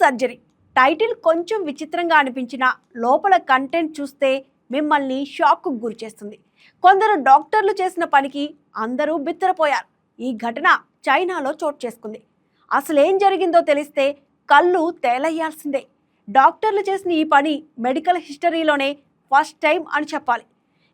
Surgery. Title కొంచెం విచిత్రంగా అనిపించిన లోపల కంటెంట్ చూస్తే మిమ్మల్ని షాక్కు గురిచేస్తుంది కొందరు డాక్టర్లు చేసిన పనికి అందరూ బిత్తరపోయారు. ఈ ఘటన చైనాలో చోటు చేసుకుంది. అసలేం జరిగిందో తెలిస్తే కళ్ళు తేలయ్యాల్సిందే. డాక్టర్లు చేసిన ఈ పని మెడికల్ హిస్టరీలోనే ఫస్ట్ టైం అని చెప్పాలి.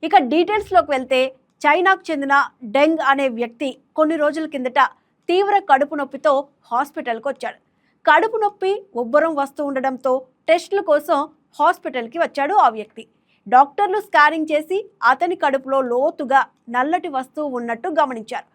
ఇక డీటెయిల్స్లోకి వెళ్తే చైనాకు చెందిన డెంగ్ అనే వ్యక్తి కొన్ని రోజుల కిందట తీవ్ర కడుపు నొప్పితో హాస్పిటల్కి వచ్చాడు కడుపు నొప్పి ఉబ్బరం వస్తూ ఉండడంతో టెస్టుల కోసం హాస్పిటల్కి వచ్చాడు ఆ వ్యక్తి. డాక్టర్లు స్కానింగ్ చేసి అతని కడుపులో లోతుగా నల్లటి వస్తువు ఉన్నట్టు గమనించారు.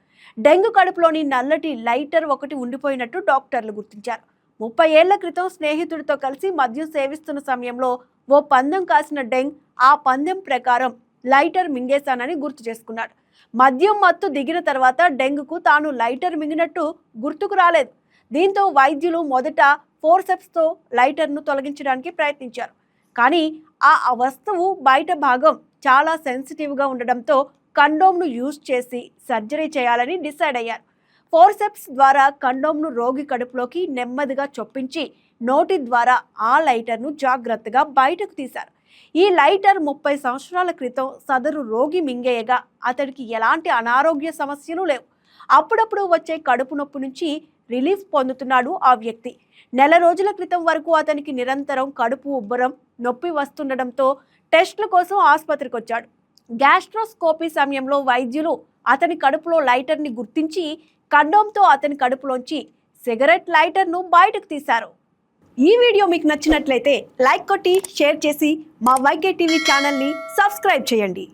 డెంగ్యూ కడుపులోని నల్లటి లైటర్ ఒకటి ఉండిపోయినట్టు డాక్టర్లు గుర్తించారు. ముప్పై ఏళ్ళ క్రితం స్నేహితుడితో కలిసి మద్యం సేవిస్తున్న సమయంలో ఓ పందెం కాసిన డెంగ్ ఆ పందెం ప్రకారం లైటర్ మింగేశానని గుర్తు చేసుకున్నాడు. మద్యం మత్తు దిగిన తర్వాత డెంగ్కు తాను లైటర్ మింగినట్టు గుర్తుకు రాలేదు. దీంతో వైద్యులు మొదట ఫోర్సెప్స్తో లైటర్ను తొలగించడానికి ప్రయత్నించారు. కానీ ఆ ఆ వస్తువు బయట భాగం చాలా సెన్సిటివ్గా ఉండడంతో కండోమ్ను యూజ్ చేసి సర్జరీ చేయాలని డిసైడ్ అయ్యారు. ఫోర్సెప్స్ ద్వారా కండోమ్ను రోగి కడుపులోకి నెమ్మదిగా చొప్పించి నోటి ద్వారా ఆ లైటర్ను జాగ్రత్తగా బయటకు తీశారు. ఈ లైటర్ ముప్పై సంవత్సరాల క్రితం సదరు రోగి మింగేయగా అతడికి ఎలాంటి అనారోగ్య సమస్యలు లేవు. అప్పుడప్పుడు వచ్చే కడుపు నొప్పి నుంచి రిలీఫ్ పొందుతున్నాడు ఆ వ్యక్తి. నెల రోజుల క్రితం వరకు అతనికి నిరంతరం కడుపు ఉబ్బరం నొప్పి వస్తుండడంతో టెస్టుల కోసం ఆసుపత్రికి వచ్చాడు. గ్యాస్ట్రోస్కోపీ సమయంలో వైద్యులు అతని కడుపులో లైటర్ని గుర్తించి కండోమ్తో అతని కడుపులోంచి సిగరెట్ లైటర్ను బయటకు తీశారు. ఈ వీడియో మీకు నచ్చినట్లయితే లైక్ కొట్టి షేర్ చేసి మా వైకే టీవీ ఛానల్ని సబ్స్క్రైబ్ చేయండి.